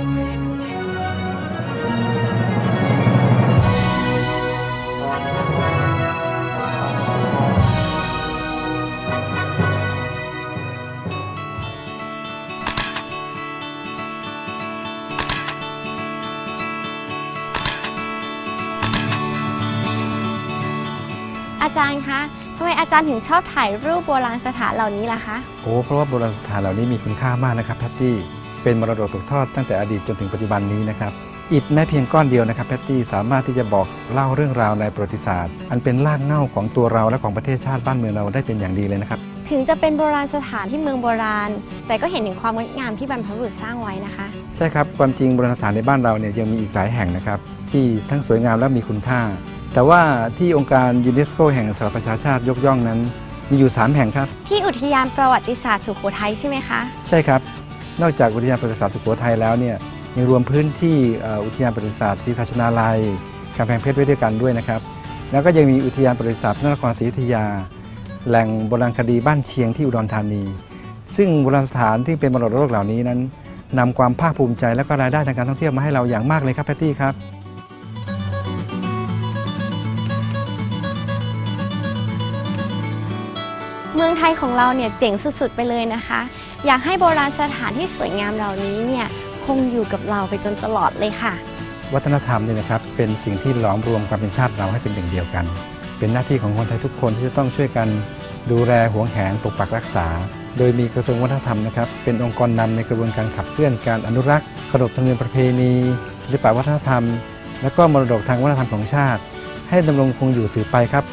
อาจารย์คะทำไมอาจารย์ถึงชอบถ่ายรูปโบราณสถานเหล่านี้ล่ะคะ โอ้เพราะว่าโบราณสถานเหล่านี้มีคุณค่ามากนะครับพัตตี้ เป็นมรดกตกทอดตั้งแต่อดีตจนถึงปัจจุบันนี้นะครับอิฐแม้เพียงก้อนเดียวนะครับแพตตี้สามารถที่จะบอกเล่าเรื่องราวในประวัติศาสตร์ อันเป็นรากเหง้าของตัวเราและของประเทศชาติบ้านเมืองเราได้เป็นอย่างดีเลยนะครับ ถึงจะเป็นโบราณสถานที่เมืองโบราณ แต่ก็เห็นถึงความงดงามที่บรรพบุรุษสร้างไว้นะคะ ใช่ครับความจริงโบราณสถานในบ้านเราเนี่ยยังมีอีกหลายแห่งนะครับ ที่ทั้งสวยงามและมีคุณค่า แต่ว่าที่องค์การยูเนสโกแห่งสหประชาชาติยกย่องนั้นมีอยู่ 3 แห่งครับ ที่อุทยานประวัติศาสตร์สุโขทัยใช่ไหมคะ ใช่ครับ นอกจากอุทยานประวัติศาสตร์สุโขทัยแล้วเนี่ยยังรวมพื้นที่อุทยานประวัติศาสตร์ศรีสัชนาลัยกำแพงเพชรไว้ด้วยกันด้วยนะครับ แล้วก็ยังมีอุทยานประวัติศาสตร์พระนครศรีอยุธยา แหล่งโบราณคดีบ้านเชียงที่อุดรธานี ซึ่งโบราณสถานที่เป็นมรดกโลกเหล่านี้นั้นนำความภาคภูมิใจและก็รายได้ทางการท่องเที่ยวมาให้เราอย่างมากเลยครับแพตตี้ครับ เมืองไทยของเราเนี่ยเจ๋งสุดๆไปเลยนะคะ อยากให้โบราณสถานที่สวยงามเหล่านี้เนี่ยคงอยู่กับเราไปจนตลอดเลยค่ะ วัฒนธรรมเนี่ยนะครับเป็นสิ่งที่หลอมรวมความเป็นชาติเราให้เป็นหนึ่งเดียวกัน เป็นหน้าที่ของคนไทยทุกคนที่จะต้องช่วยกันดูแลหวงแหนปกปักรักษา โดยมีกระทรวงวัฒนธรรมนะครับเป็นองค์กรนำในกระบวนการขับเคลื่อนการอนุรักษ์ขนบธรรมเนียมประเพณีศิลปวัฒนธรรม และก็มรดกทางวัฒนธรรมของชาติ ให้ดำรงคงอยู่สืบไปครับ